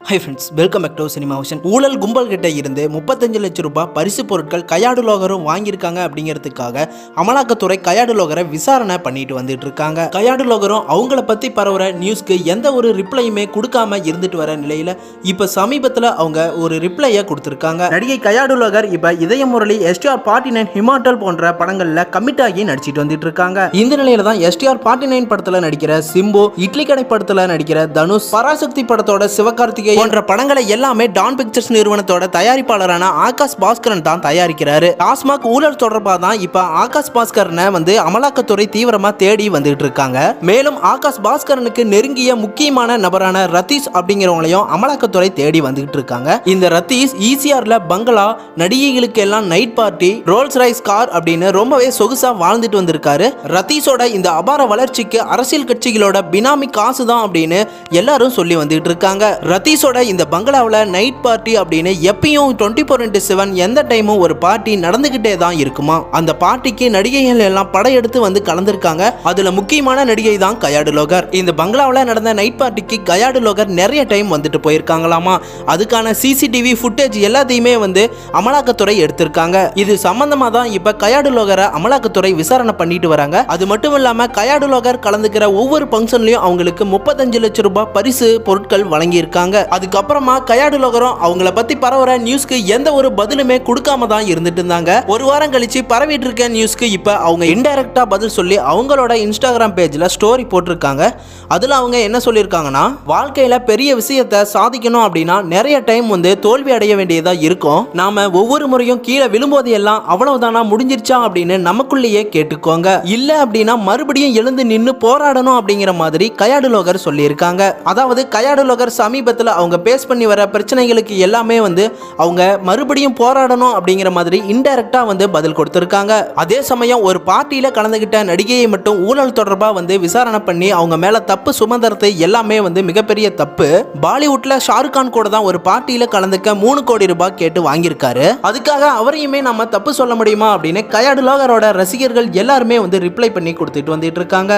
Hi friends welcome back to cinema ocean ஊழல் கும்பல் கிட்ட இருந்து முப்பத்தஞ்சு லட்சம் ரூபாய் பரிசு பொருட்கள் கையாடு லோகரும் வாங்கியிருக்காங்க அப்படிங்கிறதுக்காக அமலாக்கத்துறை கையாடு லோகரை விசாரணை பண்ணிட்டு வந்துட்டு இருக்காங்க. கையாடு லோகரும் அவங்கள பத்தி பரவுற நியூஸ்க்கு எந்த ஒரு ரிப்ளையுமே கொடுக்காம இருந்துட்டு வர நிலையில இப்ப சமீபத்துல அவங்க ஒரு ரிப்ளையை கொடுத்துருக்காங்க. நடிகை கையாடு லோகர் இப்ப Idhaya Murali STR party nine ஹிமாட்டல் போன்ற படங்கள்ல கமிட் ஆகி நடிச்சிட்டு வந்துட்டு இருக்காங்க. இந்த நிலையில தான் எஸ்டிஆர் பார்ட்டி நைன் படத்துல நடிக்கிற சிம்பு இட்லி கடை படத்துல நடிக்கிற தனுஷ் பராசக்தி படத்தோட மாளிகை போன்ற படங்களை எல்லாமே டான் பிக்சர்ஸ் நிறுவனத்தோட தயாரிப்பாளரான ஆகாஷ் பாஸ்கரன் தான் தயாரிக்கிறாரு. டாஸ்மாக் ஊழல் தொடர்பாக தான் இப்ப ஆகாஷ் பாஸ்கரனை வந்து அமலாக்கத்துறை தீவிரமா தேடி வந்துட்டு இருக்காங்க. மேலும் ஆகாஷ் பாஸ்கரனுக்கு நெருங்கிய முக்கியமான நபரான ரத்தீஷ் அப்படிங்கிறவங்களையும் அமலாக்கத்துறை தேடி வந்துகிட்டு இருக்காங்க. இந்த ரத்தீஷ் ஈசிஆர்ல பங்களா நடிகைகளுக்கு எல்லாம் night party Rolls Royce car அப்படின்னு ரொம்பவே சொகுசா வாழ்ந்துட்டு வந்திருக்காரு. ரத்தீஷோட இந்த அபார வளர்ச்சிக்கு அரசியல் கட்சிகளோட பினாமி காசு தான் அப்படின்னு எல்லாரும் சொல்லி வந்துட்டு இருக்காங்க. ரதீஷோட இந்த பங்களாவில் நைட் பார்ட்டி அப்படின்னு எப்பயும் டுவெண்ட்டி ஃபோர் இன்ட்டு செவன் எந்த டைமும் ஒரு பார்ட்டி நடந்துகிட்டே தான் இருக்குமா? அந்த பார்ட்டிக்கு நடிகைகள் எல்லாம் படையெடுத்து வந்து கலந்துருக்காங்க. அதுல முக்கியமான நடிகை தான் கயாடு லோகர். இந்த பங்களாவில் நடந்த நைட் பார்ட்டிக்கு கயாடு லோகர் நிறைய டைம் வந்துட்டு போயிருக்காங்களாமா? அதுக்கான சிசிடிவி ஃபுட்டேஜ் எல்லாத்தையுமே வந்து அமலாக்கத்துறை எடுத்திருக்காங்க. இது சம்பந்தமா தான் இப்ப கயாடு லோகரை அமலாக்கத்துறை விசாரணை பண்ணிட்டு வராங்க. அது மட்டும் இல்லாம கயாடு லோகர் கலந்துக்கிற ஒவ்வொரு ஃபங்க்ஷன்லயும் அவங்களுக்கு முப்பத்தஞ்சு லட்சம் ரூபாய் பரிசு பொருட்கள் வழங்கியிருக்காங்க. அதுக்கப்புறமா கயாடு லோகரம் அவங்கள பத்தி பரவுற நியூஸ்க்கு எந்த ஒரு பதிலுமே கொடுக்காம தான் இருந்துட்டு இருந்தாங்க. ஒரு வாரம் கழிச்சு பரவிட்டு இருக்க நியூஸ்க்கு இப்ப அவங்க இன்டைரக்டா பதில் சொல்லி அவங்களோட இன்ஸ்டாகிராம் பேஜ்ல ஸ்டோரி போட்டிருக்காங்க. அதுல அவங்க என்ன சொல்லியிருக்காங்கன்னா வாழ்க்கையில பெரிய விஷயத்த சாதிக்கணும் அப்படின்னா நிறைய டைம் வந்து தோல்வி அடைய வேண்டியதா இருக்கும். நாம ஒவ்வொரு முறையும் கீழே விழும்போது எல்லாம் அவ்வளவுதானா முடிஞ்சிருச்சா? அப்படின்னு நமக்குள்ளேயே கேட்டுக்கோங்க. இல்ல அப்படின்னா மறுபடியும் எழுந்து நின்று போராடணும் அப்படிங்கிற மாதிரி கயாடு லோகர் சொல்லியிருக்காங்க. அதாவது கயாடு லோகர் சமீபத்தில் அவங்க பேஸ் பண்ணி வர பிரச்சனைகளுக்கு எல்லாமே வந்து அவங்க மறுபடியும் போராடணும் அப்படிங்கிற மாதிரி இன்டெரக்டாக வந்து பதில் கொடுத்துருக்காங்க. அதே சமயம் ஒரு பார்ட்டியில் கலந்துகிட்ட நடிகையை மட்டும் ஊழல் தொடர்பாக வந்து விசாரணை பண்ணி அவங்க மேலே தப்பு சுமந்தரத்தை எல்லாமே வந்து மிகப்பெரிய தப்பு. பாலிவுட்ல ஷாருக் கான் கூட தான் ஒரு பார்ட்டியில் கலந்துக்க மூணு கோடி ரூபாய் கேட்டு வாங்கியிருக்காரு. அதுக்காக அவரையுமே நம்ம தப்பு சொல்ல முடியுமா அப்படின்னு கயாடு லோகரோட ரசிகர்கள் எல்லாருமே வந்து ரிப்ளை பண்ணி கொடுத்துட்டு வந்துட்டு இருக்காங்க.